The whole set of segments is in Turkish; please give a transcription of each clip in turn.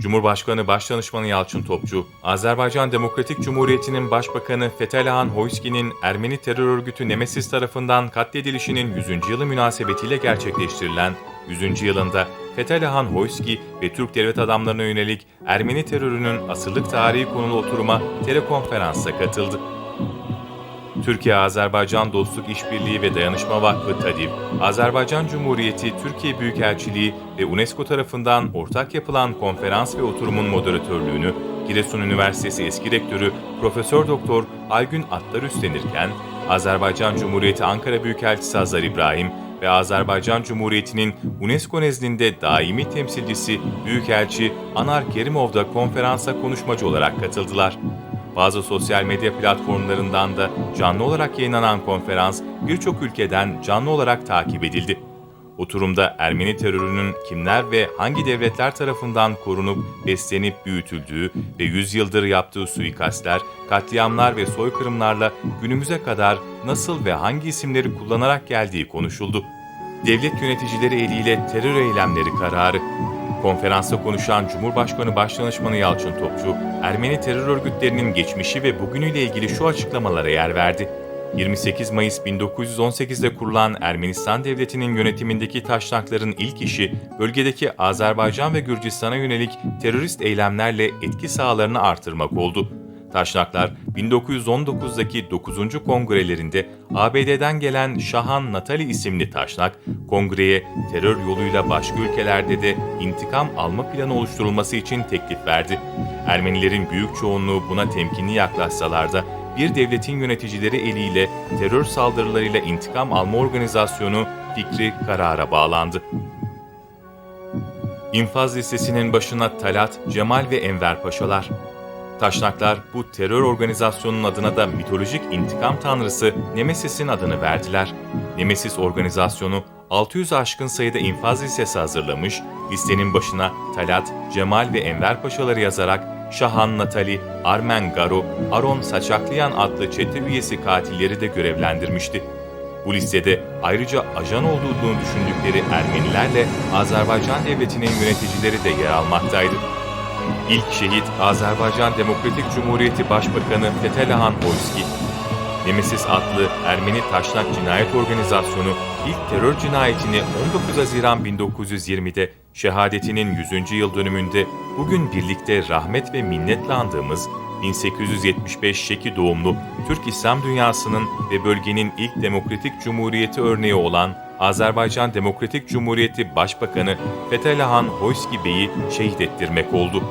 Cumhurbaşkanı Başdanışmanı Yalçın Topçu, Azerbaycan Demokratik Cumhuriyeti'nin Başbakanı Fethullah Hoyski'nin Ermeni terör örgütü Nemesis tarafından katledilişinin 100. yılı münasebetiyle gerçekleştirilen 100. yılında Fethullah Hoyski ve Türk devlet adamlarına yönelik Ermeni terörünün asırlık tarihi konulu oturuma telekonferansa katıldı. Türkiye-Azerbaycan Dostluk İşbirliği ve Dayanışma Vakfı TADİV, Azerbaycan Cumhuriyeti Türkiye Büyükelçiliği ve UNESCO tarafından ortak yapılan konferans ve oturumun moderatörlüğünü Giresun Üniversitesi eski rektörü Profesör Doktor Aygün Atlar üstlenirken, Azerbaycan Cumhuriyeti Ankara Büyükelçisi Hazar İbrahim ve Azerbaycan Cumhuriyeti'nin UNESCO nezdinde daimi temsilcisi Büyükelçi Anar Kerimov da konferansa konuşmacı olarak katıldılar. Bazı sosyal medya platformlarından da canlı olarak yayınlanan konferans birçok ülkeden canlı olarak takip edildi. Oturumda Ermeni terörünün kimler ve hangi devletler tarafından korunup, beslenip büyütüldüğü ve yüzyıldır yaptığı suikastler, katliamlar ve soykırımlarla günümüze kadar nasıl ve hangi isimleri kullanarak geldiği konuşuldu. Devlet yöneticileri eliyle terör eylemleri kararı, Konferansta konuşan Cumhurbaşkanı Başdanışmanı Yalçın Topçu, Ermeni terör örgütlerinin geçmişi ve bugünüyle ilgili şu açıklamalara yer verdi. 28 Mayıs 1918'de kurulan Ermenistan Devleti'nin yönetimindeki taşnakların ilk işi, bölgedeki Azerbaycan ve Gürcistan'a yönelik terörist eylemlerle etki sahalarını artırmak oldu. Taşnaklar 1919'daki 9. kongrelerinde ABD'den gelen Şahan Natali isimli taşnak, kongreye terör yoluyla başka ülkelerde de intikam alma planı oluşturulması için teklif verdi. Ermenilerin büyük çoğunluğu buna temkinli yaklaşsalar da bir devletin yöneticileri eliyle terör saldırılarıyla intikam alma organizasyonu fikri karara bağlandı. İnfaz listesinin başına Talat, Cemal ve Enver Paşalar, Taşnaklar bu terör organizasyonunun adına da mitolojik intikam tanrısı Nemesis'in adını verdiler. Nemesis organizasyonu 600 aşkın sayıda infaz listesi hazırlamış, listenin başına Talat, Cemal ve Enver Paşaları yazarak Şahan Natali, Armen Garo, Aron Saçaklayan adlı çete üyesi katilleri de görevlendirmişti. Bu listede ayrıca ajan olduğunu düşündükleri Ermenilerle Azerbaycan Devleti'nin yöneticileri de yer almaktaydı. İlk şehit Azerbaycan Demokratik Cumhuriyeti Başbakanı Fethullah Hoyski. Nemesis adlı Ermeni Taşnak Cinayet Organizasyonu ilk terör cinayetini 19 Haziran 1920'de şehadetinin 100. yıl dönümünde bugün birlikte rahmet ve minnetle andığımız 1875 Şeki doğumlu Türk İslam dünyasının ve bölgenin ilk demokratik cumhuriyeti örneği olan Azerbaycan Demokratik Cumhuriyeti Başbakanı Fethullah Hoyski Bey'i şehit ettirmek oldu.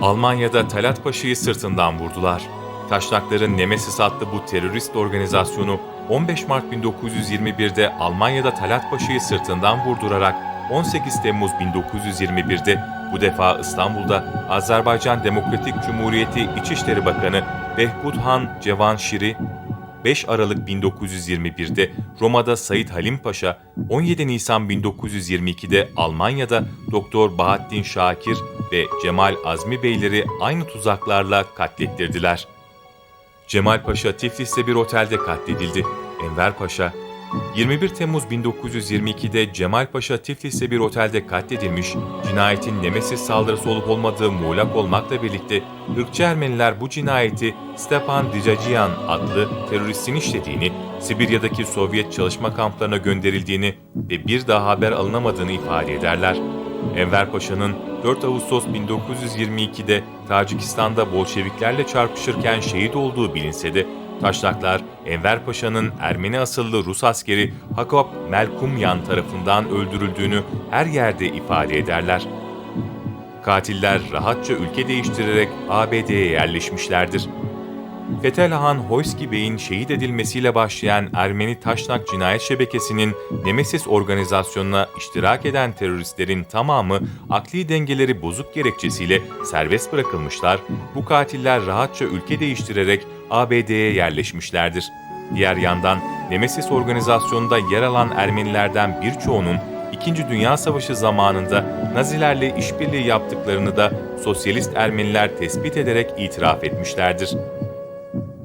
Almanya'da Talat Paşa'yı sırtından vurdular. Taşnakların Nemesis adlı bu terörist organizasyonu 15 Mart 1921'de Almanya'da Talat Paşa'yı sırtından vurdurarak 18 Temmuz 1921'de bu defa İstanbul'da Azerbaycan Demokratik Cumhuriyeti İçişleri Bakanı Behbud Han Cevanşiri 5 Aralık 1921'de Roma'da Said Halim Paşa, 17 Nisan 1922'de Almanya'da Doktor Bahattin Şakir ve Cemal Azmi Beyleri aynı tuzaklarla katlettirdiler. Cemal Paşa Tiflis'te bir otelde katledildi. Enver Paşa, 21 Temmuz 1922'de Cemal Paşa Tiflis'te bir otelde katledilmiş, cinayetin Nemesis saldırısı olup olmadığı muğlak olmakla birlikte ırkçı Ermeniler bu cinayeti Stepan Dijajian adlı teröristin işlediğini, Sibirya'daki Sovyet çalışma kamplarına gönderildiğini ve bir daha haber alınamadığını ifade ederler. Enver Paşa'nın 4 Ağustos 1922'de Tacikistan'da Bolşeviklerle çarpışırken şehit olduğu bilinse de Taşnaklar, Enver Paşa'nın Ermeni asıllı Rus askeri Hakop Melkumyan tarafından öldürüldüğünü her yerde ifade ederler. Katiller rahatça ülke değiştirerek ABD'ye yerleşmişlerdir. Fethullah Hoyski Bey'in şehit edilmesiyle başlayan Ermeni Taşnak cinayet şebekesinin Nemesis organizasyonuna iştirak eden teröristlerin tamamı akli dengeleri bozuk gerekçesiyle serbest bırakılmışlar, bu katiller rahatça ülke değiştirerek ABD'ye yerleşmişlerdir. Diğer yandan Nemesis organizasyonunda yer alan Ermenilerden birçoğunun İkinci Dünya Savaşı zamanında Nazilerle işbirliği yaptıklarını da sosyalist Ermeniler tespit ederek itiraf etmişlerdir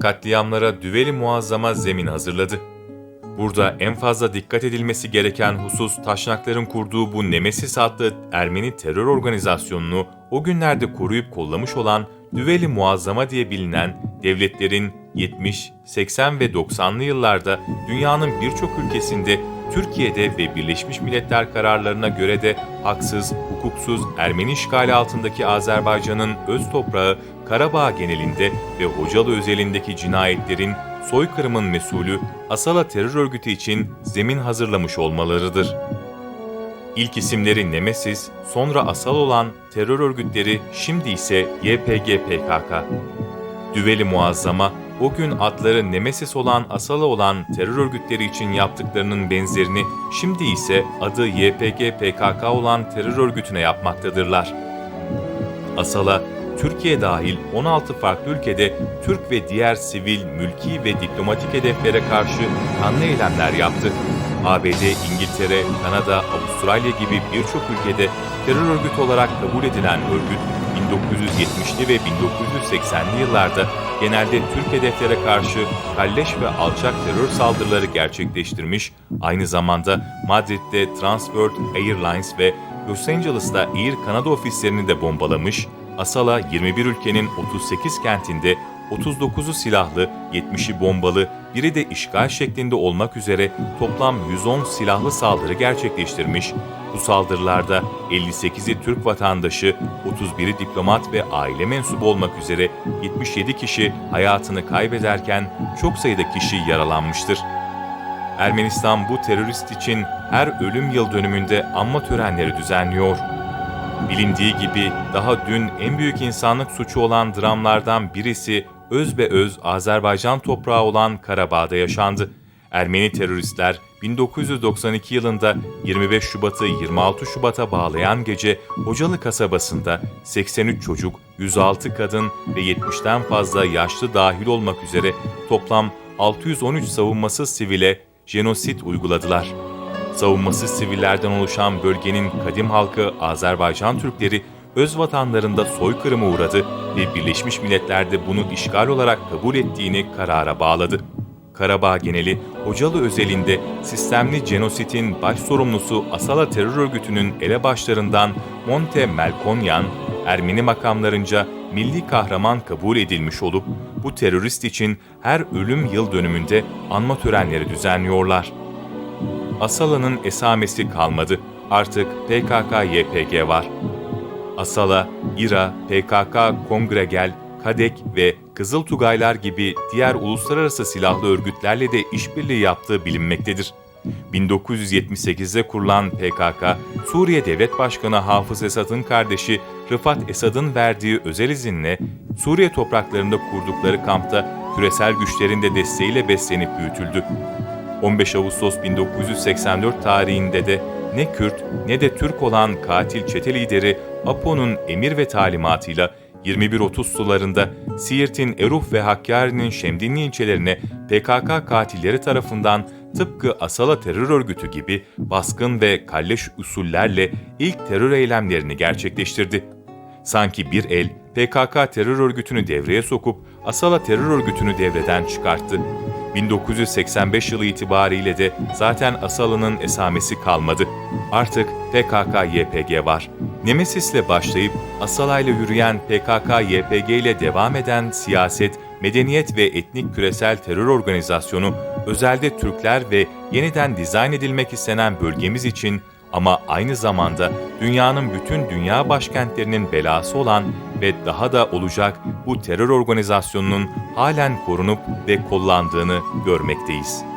katliamlara düveli muazzama zemin hazırladı. Burada en fazla dikkat edilmesi gereken husus Taşnakların kurduğu bu Nemesis adlı Ermeni terör organizasyonunu o günlerde koruyup kollamış olan Düveli Muazzama diye bilinen devletlerin 70, 80 ve 90'lı yıllarda dünyanın birçok ülkesinde Türkiye'de ve Birleşmiş Milletler kararlarına göre de haksız, hukuksuz Ermeni işgali altındaki Azerbaycan'ın öz toprağı Karabağ genelinde ve Hocalı özelindeki cinayetlerin soykırımın mesulü Asala terör örgütü için zemin hazırlamış olmalarıdır. İlk isimleri Nemesis, sonra Asal olan terör örgütleri şimdi ise YPG PKK. Düveli Muazzama, o gün adları Nemesis olan Asala olan terör örgütleri için yaptıklarının benzerini şimdi ise adı YPG PKK olan terör örgütüne yapmaktadırlar. Asala, Türkiye dahil 16 farklı ülkede Türk ve diğer sivil, mülki ve diplomatik hedeflere karşı kanlı eylemler yaptı. ABD, İngiltere, Kanada, Avustralya gibi birçok ülkede terör örgütü olarak kabul edilen örgüt, 1970'li ve 1980'li yıllarda genelde Türk hedeflere karşı kalleş ve alçak terör saldırıları gerçekleştirmiş, aynı zamanda Madrid'de Transworld Airlines ve Los Angeles'ta Air Kanada ofislerini de bombalamış, Asala 21 ülkenin 38 kentinde 39'u silahlı, 70'i bombalı, biri de işgal şeklinde olmak üzere toplam 110 silahlı saldırı gerçekleştirmiş. Bu saldırılarda 58'i Türk vatandaşı, 31'i diplomat ve aile mensubu olmak üzere 77 kişi hayatını kaybederken çok sayıda kişi yaralanmıştır. Ermenistan bu terörist için her ölüm yıl dönümünde anma törenleri düzenliyor. Bilindiği gibi daha dün en büyük insanlık suçu olan dramlardan birisi öz be öz Azerbaycan toprağı olan Karabağ'da yaşandı. Ermeni teröristler 1992 yılında 25 Şubat'ı 26 Şubat'a bağlayan gece Hocalı kasabasında 83 çocuk, 106 kadın ve 70'ten fazla yaşlı dahil olmak üzere toplam 613 savunmasız sivile jenosit uyguladılar. Savunmasız sivillerden oluşan bölgenin kadim halkı Azerbaycan Türkleri öz vatanlarında soykırıma uğradı ve Birleşmiş Milletler'de bunu işgal olarak kabul ettiğini karara bağladı. Karabağ geneli Hocalı özelinde sistemli genositin baş sorumlusu Asala terör örgütünün elebaşlarından Monte Melkonyan, Ermeni makamlarınca milli kahraman kabul edilmiş olup bu terörist için her ölüm yıl dönümünde anma törenleri düzenliyorlar. Asala'nın esamesi kalmadı. Artık PKK-YPG var. Asala, İRA, PKK, Kongregel, KADEK ve Kızıl Tugaylar gibi diğer uluslararası silahlı örgütlerle de işbirliği yaptığı bilinmektedir. 1978'de kurulan PKK, Suriye Devlet Başkanı Hafız Esad'ın kardeşi Rıfat Esad'ın verdiği özel izinle Suriye topraklarında kurdukları kampta küresel güçlerin de desteğiyle beslenip büyütüldü. 15 Ağustos 1984 tarihinde de ne Kürt ne de Türk olan katil çete lideri Apo'nun emir ve talimatıyla 21.30 sularında Siirt'in Eruf ve Hakkari'nin Şemdinli ilçelerine PKK katilleri tarafından tıpkı Asala terör örgütü gibi baskın ve kalleş usullerle ilk terör eylemlerini gerçekleştirdi. Sanki bir el PKK terör örgütünü devreye sokup Asala terör örgütünü devreden çıkarttı. 1985 yılı itibariyle de zaten Asala'nın esamesi kalmadı. Artık PKK-YPG var. Nemesis'le başlayıp Asala'yla yürüyen PKK-YPG ile devam eden siyaset, medeniyet ve etnik küresel terör organizasyonu, özelde Türkler ve yeniden dizayn edilmek istenen bölgemiz için ama aynı zamanda dünyanın bütün dünya başkentlerinin belası olan ve daha da olacak bu terör organizasyonunun halen korunup ve kollandığını görmekteyiz.